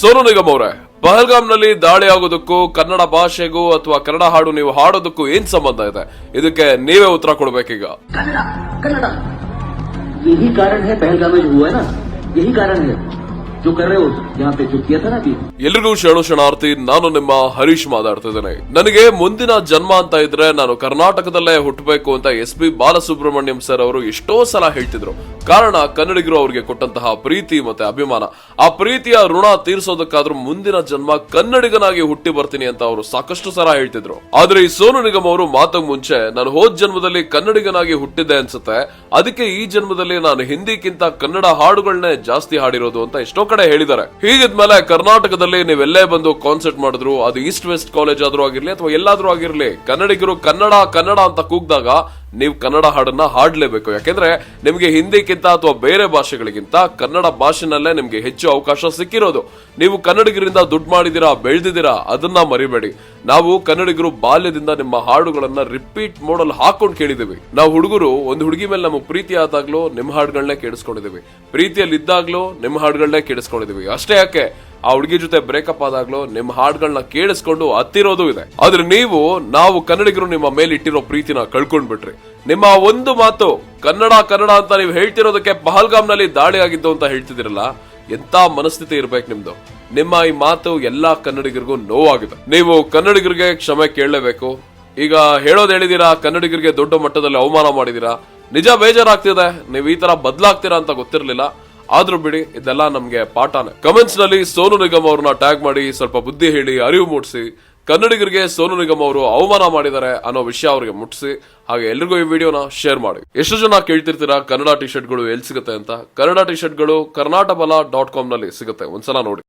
ಸೋನು ನಿಗಮ್ ಅವರೇ ಪಹಲ್ಗಾಮ್ನಲ್ಲಿ ದಾಳಿ ಆಗೋದಕ್ಕೂ ಕನ್ನಡ ಭಾಷೆಗೂ ಅಥವಾ ಕನ್ನಡ ಹಾಡು ನೀವು ಹಾಡೋದಕ್ಕೂ ಏನ್ ಸಂಬಂಧ ಇದೆ ಇದಕ್ಕೆ ನೀವೇ ಉತ್ತರ ಕೊಡ್ಬೇಕೀಗ कन्नड़ा कन्नड़ा यही कारण है पहलगाम में जो हुआ है ना यही कारण है जो कर रहे हो यहाँ पे जो किया था ना अभी ಎಲ್ರಿಗೂ ಶರಣು ಶರಣಾರ್ಥಿ ನಾನು ನಿಮ್ಮ ಹರೀಶ್ ಮಾತಾಡ್ತಿದ್ದೇನೆ ನನಗೆ ಮುಂದಿನ ಜನ್ಮ ಅಂತ ಇದ್ರೆ ನಾನು ಕರ್ನಾಟಕದಲ್ಲೇ ಹುಟ್ಟಬೇಕು ಅಂತ ಎಸ್ ಪಿ ಬಾಲಸುಬ್ರಹ್ಮಣ್ಯಂ ಸರ್ ಅವರು ಎಷ್ಟೋ ಸಲ ಹೇಳ್ತಿದ್ರು ಕಾರಣ ಕನ್ನಡಿಗರು ಅವರಿಗೆ ಕೊಟ್ಟಂತಹ ಪ್ರೀತಿ ಮತ್ತೆ ಅಭಿಮಾನ ಆ ಪ್ರೀತಿಯ ಋಣ ತೀರ್ಸೋದಕ್ಕಾದ್ರೂ ಮುಂದಿನ ಜನ್ಮ ಕನ್ನಡಿಗನಾಗಿ ಹುಟ್ಟಿ ಬರ್ತೀನಿ ಅಂತ ಅವರು ಸಾಕಷ್ಟು ಸಲ ಹೇಳ್ತಿದ್ರು ಆದ್ರೆ ಈ ಸೋನು ನಿಗಮ್ ಅವರು ಮಾತಕ್ ಮುಂಚೆ ನಾನು ಹೋದ್ ಜನ್ಮದಲ್ಲಿ ಕನ್ನಡಿಗನಾಗಿ ಹುಟ್ಟಿದ್ದೆ ಅನ್ಸುತ್ತೆ ಅದಕ್ಕೆ ಈ ಜನ್ಮದಲ್ಲಿ ನಾನು ಹಿಂದಿಕ್ಕಿಂತ ಕನ್ನಡ ಹಾಡುಗಳನ್ನೇ ಜಾಸ್ತಿ ಹಾಡಿರೋದು ಅಂತ ಎಷ್ಟೋ ಕಡೆ ಹೇಳಿದ್ದಾರೆ. ಹೀಗಿದ್ಮೇಲೆ ಕರ್ನಾಟಕದಲ್ಲಿ ನೀವೆಲ್ಲೇ ಬಂದು ಕಾನ್ಸರ್ಟ್ ಮಾಡಿದ್ರು, ಅದು ಈಸ್ಟ್ ವೆಸ್ಟ್ ಕಾಲೇಜ್ ಆದ್ರೂ ಆಗಿರ್ಲಿ ಅಥವಾ ಎಲ್ಲಾದ್ರೂ ಆಗಿರ್ಲಿ, ಕನ್ನಡಿಗರು ಕನ್ನಡ ಕನ್ನಡ ಅಂತ ಕೂಗ್ದಾಗ ನೀವು ಕನ್ನಡ ಹಾಡನ್ನ ಹಾಡಲೇಬೇಕು. ಯಾಕೆಂದ್ರೆ ನಿಮಗೆ ಹಿಂದಿಗಿಂತ ಅಥವಾ ಬೇರೆ ಭಾಷೆಗಳಿಗಿಂತ ಕನ್ನಡ ಭಾಷೆನಲ್ಲೇ ನಿಮಗೆ ಹೆಚ್ಚು ಅವಕಾಶ ಸಿಕ್ಕಿರೋದು. ನೀವು ಕನ್ನಡಿಗರಿಂದ ದುಡ್ಡು ಮಾಡಿದಿರಾ, ಬೆಳೆದಿದ್ದೀರಾ, ಅದನ್ನ ಮರಿಬೇಡಿ. ನಾವು ಕನ್ನಡಿಗರು ಬಾಲ್ಯದಿಂದ ನಿಮ್ಮ ಹಾಡುಗಳನ್ನ ರಿಪೀಟ್ ಮೋಡಲ್ ಹಾಕೊಂಡು ಕೇಳಿದೀವಿ. ನಾವು ಹುಡುಗರು ಒಂದು ಹುಡುಗಿ ಮೇಲೆ ನಮಗೆ ಪ್ರೀತಿ ಆದಾಗ್ಲೂ ನಿಮ್ಮ ಹಾಡುಗಳನ್ನೇ ಕೇಳಿಸ್ಕೊಂಡಿದೀವಿ. ಪ್ರೀತಿಯಲ್ಲಿ ಇದ್ದಾಗ್ಲೂ ನಿಮ್ಮ ಹಾಡುಗಳನ್ನೇ ಕೇಳಿಸ್ಕೊಂಡಿದೀವಿ. ಅಷ್ಟೇ ಯಾಕೆ? ಆ ಹುಡುಗಿ ಜೊತೆ ಬ್ರೇಕಪ್ ಆದಾಗ್ಲೂ ನಿಮ್ಮ ಹಾಡುಗಳನ್ನ ಕೇಳಿಸ್ಕೊಂಡು ಹತ್ತಿರೋದು ಇದೆ. ಆದ್ರೆ ನೀವು, ನಾವು ಕನ್ನಡಿಗರು ನಿಮ್ಮ ಮೇಲೆ ಇಟ್ಟಿರೋ ಪ್ರೀತಿನ ಕಳ್ಕೊಂಡ್ಬಿಟ್ರಿ. ನಿಮ್ಮ ಒಂದು ಮಾತು ಕನ್ನಡ ಕನ್ನಡ ಅಂತ ನೀವು ಹೇಳ್ತಿರೋದಕ್ಕೆ ಪಹಲ್ಗಾಮ್ನಲ್ಲಿ ದಾಳಿ ಆಗಿದ್ದು ಅಂತ ಹೇಳ್ತಿದಿರಲ್ಲ ಎಂತ ಮನಸ್ಥಿತಿ ಇರ್ಬೇಕು ನಿಮ್ದು? ನಿಮ್ಮ ಈ ಮಾತು ಎಲ್ಲಾ ಕನ್ನಡಿಗರಿಗೂ ನೋವಾಗಿದೆ. ನೀವು ಕನ್ನಡಿಗರಿಗೆ ಕ್ಷಮೆ ಕೇಳಲೇಬೇಕು. ಈಗ ಹೇಳೋದ್ ಹೇಳಿದೀರಾ, ಕನ್ನಡಿಗರಿಗೆ ದೊಡ್ಡ ಮಟ್ಟದಲ್ಲಿ ಅವಮಾನ ಮಾಡಿದೀರಾ? ನಿಜ ಬೇಜಾರಾಗ್ತಿದೆ. ನೀವು ಈ ತರ ಬದಲಾಗ್ತೀರಾ ಅಂತ ಗೊತ್ತಿರ್ಲಿಲ್ಲ. ಆದ್ರೂ ಬಿಡಿ, ಇದೆಲ್ಲ ನಮ್ಗೆ ಪಾಠನ. ಕಮೆಂಟ್ಸ್ನಲ್ಲಿ ಸೋನು ನಿಗಮ್ ಅವ್ರನ್ನ ಟ್ಯಾಗ್ ಮಾಡಿ, ಸ್ವಲ್ಪ ಬುದ್ಧಿ ಹೇಳಿ, ಅರಿವು ಮೂಡಿಸಿ. ಕನ್ನಡಿಗರಿಗೆ ಸೋನು ನಿಗಮ್ ಅವರು ಅವಮಾನ ಮಾಡಿದ್ದಾರೆ ಅನ್ನೋ ವಿಷಯ ಅವರಿಗೆ ಮುಟ್ಟಿಸಿ ಹಾಗೆ ಎಲ್ರಿಗೂ ಈ ವಿಡಿಯೋನ ಶೇರ್ ಮಾಡಿ. ಎಷ್ಟು ಜನ ಕೇಳ್ತಿರ್ತೀರಾ, ಕನ್ನಡ ಟಿ ಶರ್ಟ್ಗಳು ಎಲ್ಲಿ ಸಿಗುತ್ತೆ ಅಂತ? ಕನ್ನಡ ಟಿ ಶರ್ಟ್ಗಳು ಕರ್ನಾಟಕ ಬಲ ಡಾಟ್ ಕಾಮ್ನಲ್ಲಿ ಸಿಗುತ್ತೆ. ಒಂದ್ಸಲ ನೋಡಿ.